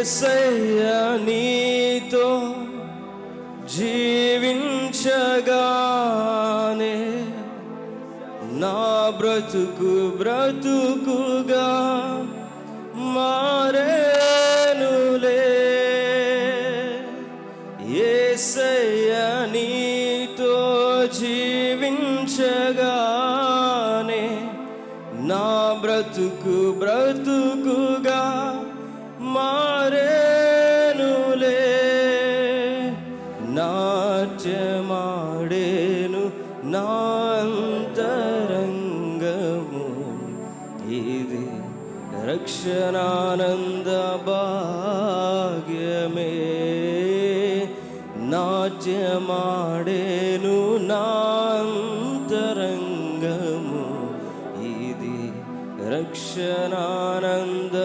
ఏసయ్యా నీతో జీవించగానే నా బ్రతుకు బ్రతుకుగా మారేనులే. ఏసయ్య నీతో జీవించగానే నా బ్రతుకు బ్రతుకుగా మారేనులే నాట్యమాడేను నాంతరంగము ఇది రక్షణానంద భాగ్యమే. నాట్యమాడేను నాంతరంగము ఇది రక్షణానంద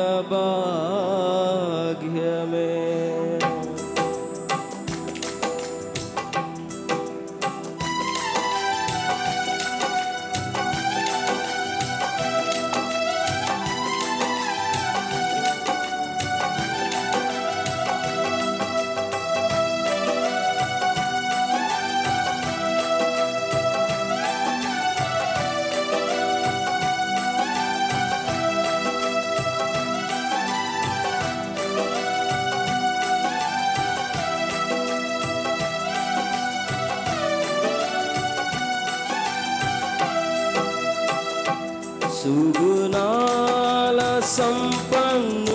సుగుణాల సంపన్ను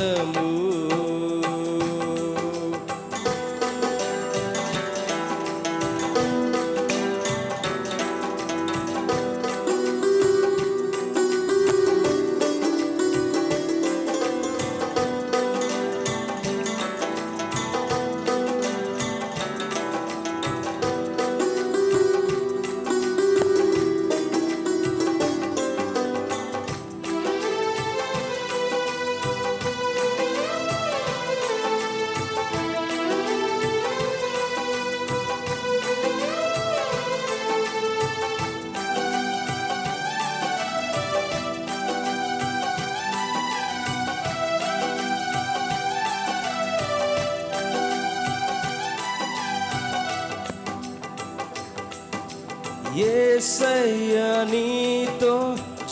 ఏసయ్య నీతో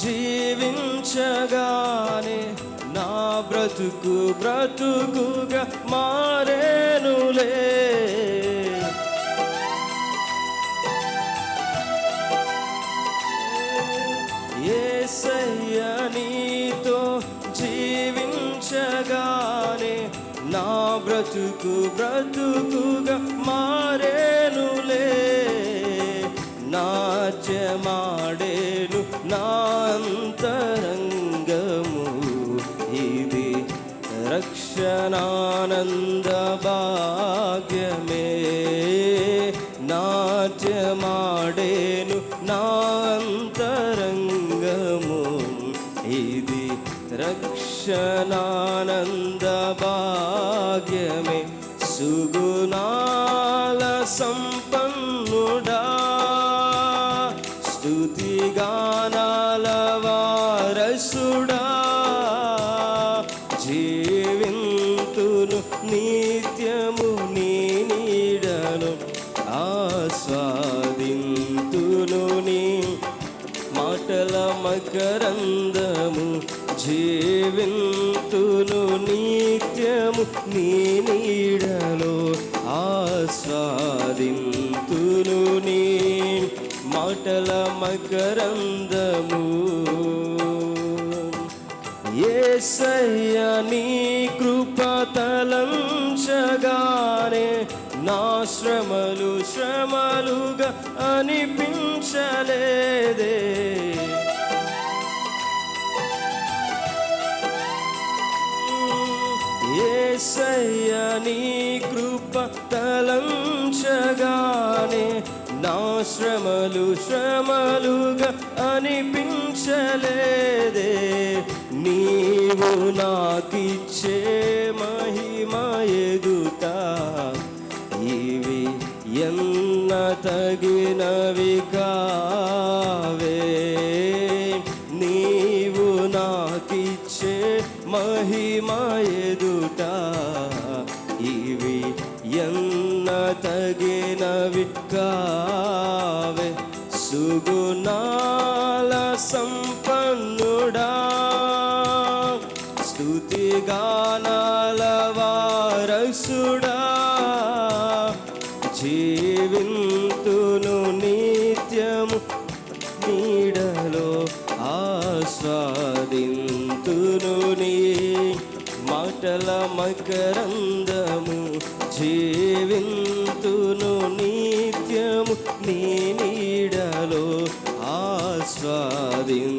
జీవించగానే నా బ్రతుకు బ్రతుకుగా మారేనులే. ఏసయ్య నీతో జీవించగానే నా బ్రతుకు బ్రతుకుగా మారేనులే. నాట్యమాడేను నాంతరంగము ఇది. రక్షణానంద భాగ్యమే. నాట్యమాడేను నాంతరంగము ఇది. రక్షణానంద స్తుతిగానాల వారసుడా జీవింతును నిత్యము నీ నీడను ఆస్వాదింతును నీ మాటల మకరందము జీవింతును నిత్యము నీ నీడలో ఆస్వాదింతును నీ మాటల మకరందము. ఏసయ్య నీ కృప తలంచగానే నా శ్రమలు శ్రమలుగా అనిపించలేదే. ఏసయ్య నీ కృప తలంచగానే శ్రమలు శ్రమలుగా అనిపించలేదే. నీవు నాకిచ్చే మహిమ ఎదుట ఇవి ఎన్న తగినవి కావే. నీవు నాకిచ్చే మహిమ ఎదుట ఇవి ఎన్న తగినవి కావే. స్తుతిగానాల వారసుడా జీవింతును నిత్యము నీడలో ఆస్వాదింతును నీ మాటల మకరందము జీవింతును నిత్యము నీ నీడలో ఆస్వాదిం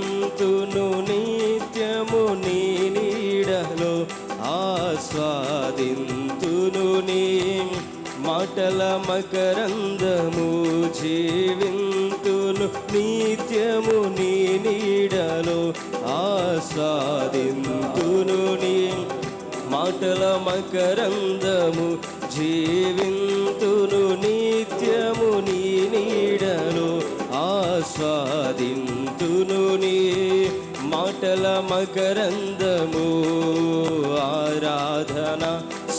నీ మాటల మకరందము జీవింతును నిత్యము నీ నీడలో ఆస్వాదింతును నీ మాటల మకరందము జీవింతును నిత్యము నీ నీడలో ఆస్వాదింతును నీ మాటల మకరందము. ఆరాధన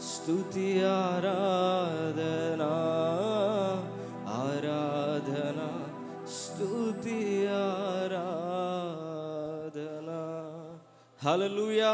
స్తుతి ఆరాధనా ఆరాధనా స్తుతి ఆరాధనా. హలలుయా